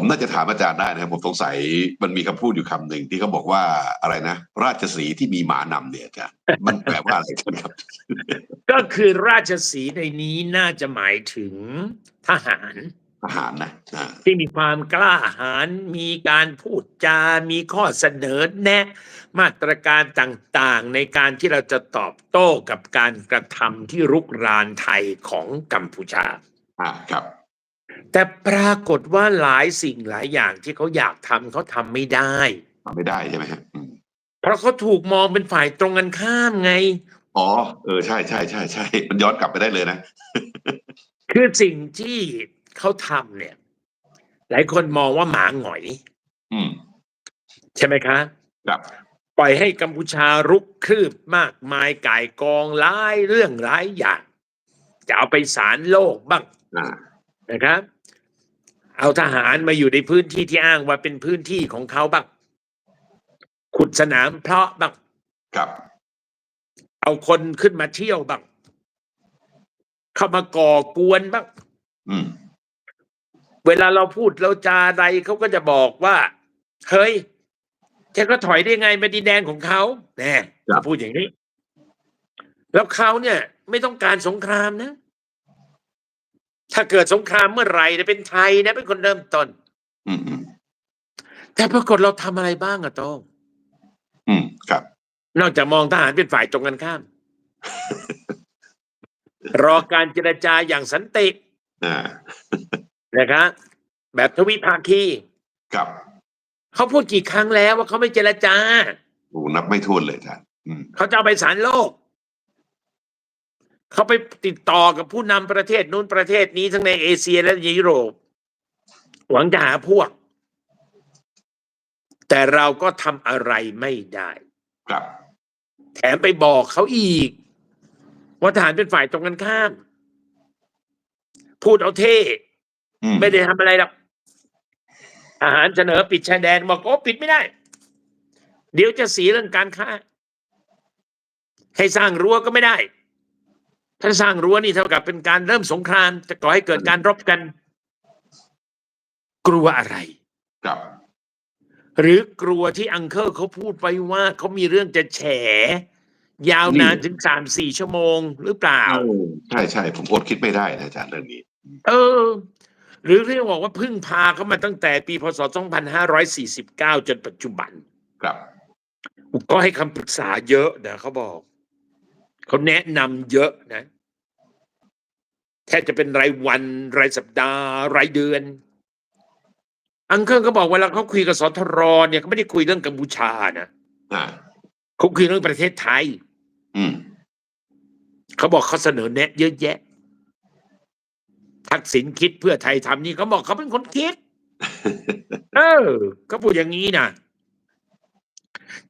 ผมน่าจะถามอาจารย์ได้นะครับผมสงสัยมันมีคำพูดอยู่คำหนึ่งที่เขาบอกว่าอะไรนะ ราชสีห์ที่มีหมานำเนี่ยอาจารย์มันแปลว่าอะไรกันครับ ก็คือราชสีห์ในนี้น่าจะหมายถึงทหารทหารนะอ่าที่มีความกล้าหาญมีการพูดจา มีข้อเสนอแนะ มาตรการต่างๆ ในการที่เราจะตอบโต้กับการกระทำที่รุกรานไทยของกัมพูชาอ่าครับ แต่ปรากฏว่าหลายสิ่งหลายอย่างที่เขาอยากทำเขาทำไม่ได้ ทำไม่ได้ใช่ไหมฮะอืมเพราะเขาถูกมองเป็นฝ่ายตรงกันข้ามไง อ๋อ เออใช่ใช่ใช่ใช่มันย้อนกลับไปได้เลยนะ คือสิ่งที่เขาทำเนี่ย หลายคนมองว่าหมาหงอย อืมใช่ไหมคะ ครับปล่อยให้กัมพูชารุกคืบมากมายก่ายกองร้ายเรื่องร้ายอย่าง จะเอาไปสารโลกบ้างอ่า นะครับ เอาทหารมาอยู่ในพื้นที่ที่อ้างว่าเป็นพื้นที่ของเขาบ้างขุดสนามเพาะบ้างครับ เอาคนขึ้นมาเที่ยวบ้างเข้ามาก่อกวนบ้างอืมเวลาเราพูดเราจาใดเขาก็จะบอกว่า เฮ้ยแกก็ถอยได้ไงมาดินแดนของเขาแน่จะพูดอย่างนี้ แล้วเขาเนี่ย ไม่ต้องการสงครามนะ ถ้าเกิดสงครามเมื่อไหร่เนี่ยเป็นไทยนะเป็นคนเริ่มต้น อืมอืมแต่ปรากฏเราทำอะไรบ้างอะโต้งอืมครับ นอกจากมองทหารเป็นฝ่ายตรงกันข้าม รอการเจรจาอย่างสันติอ่านะครับแบบทวิภาคีครับเขาพูดกี่ครั้งแล้วว่าเขาไม่เจรจา โอ้นับไม่ถ้วนเลยอาจารย์อืมเขาจะเอาไปสารโลก เขาไปติดต่อกับผู้นำประเทศนู้นประเทศนี้ทั้งในเอเชียและยุโรป หวังจะหาพวก แต่เราก็ทำอะไรไม่ได้ครับ แถมไปบอกเขาอีก ว่าทหารเป็นฝ่ายตรงกันข้าม พูดเอาเท่อืมไม่ได้ทำอะไรหรอกทหารเสนอปิดชายแดนบอกโอ้ปิดไม่ได้ เดี๋ยวจะเสียเรื่องการค้า ให้สร้างรั้วก็ไม่ได้ ถ้าสร้างรั้วนี่เท่ากับเป็นการเริ่มสงครามจะก่อให้เกิดการรบกัน กลัวอะไร ครับ หรือกลัวที่อังเคิลเขาพูดไปว่าเขามีเรื่องจะแฉ ยาวนานถึงสามสี่ชั่วโมงหรือเปล่าเออใช่ใช่ผมอดคิดไม่ได้นะอาจารย์เรื่องนี้ เออ หรือเรียกบอกว่าพึ่งพาเขามาตั้งแต่ปีพศ 2549 จนปัจจุบัน ครับ ก็ให้คำปรึกษาเยอะนะเขาบอก เขาแนะนำเยอะนะแทบจะเป็นรายวันรายสัปดาห์รายเดือน อังเคิลก็บอกเวลาเขาคุยกับสทรเนี่ยเขาไม่ได้คุยเรื่องกัมพูชานะอ่าเขาคุยเรื่องประเทศไทยอืมเขาบอกเขาเสนอแนะ เยอะแยะทักษิณคิดเพื่อไทยทำนี่เขาบอกเขาเป็นคนคิด เออเขาพูดอย่างนี้นะ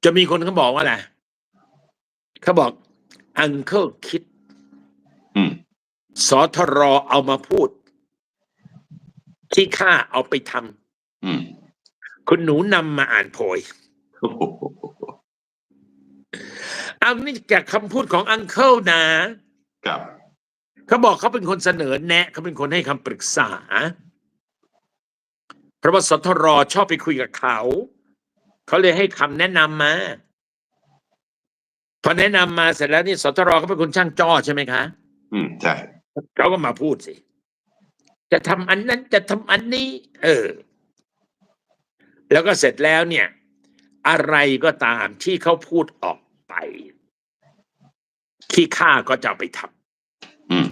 จะมีคนเขาบอกว่าอะไรเขาบอก อังเคิลคิดอืมสทรเอามาพูด ที่ข้าเอาไปทอืมำคุณหนูนำมาอ่านโพยโอ้โหเอานี่จากคำพูดของอังเคิลนะครับเขาบอกเขาเป็นคนเสนอแนะเขาเป็นคนให้คำปรึกษาเพราะว่าสทรชอบไปคุยกับเขา เขาเลยให้คำแนะนำมา พอแนะนำมาเสร็จแล้วนี่สทรเขาเป็นคนช่างจ้อใช่ไหมคะอืมใช่เขาก็มาพูดสิ จะทำอันนั้นจะทำอันนี้ เออ แล้วก็เสร็จแล้วเนี่ย อะไรก็ตามที่เขาพูดออกไปขี้ข้าก็จะเอาไปทำ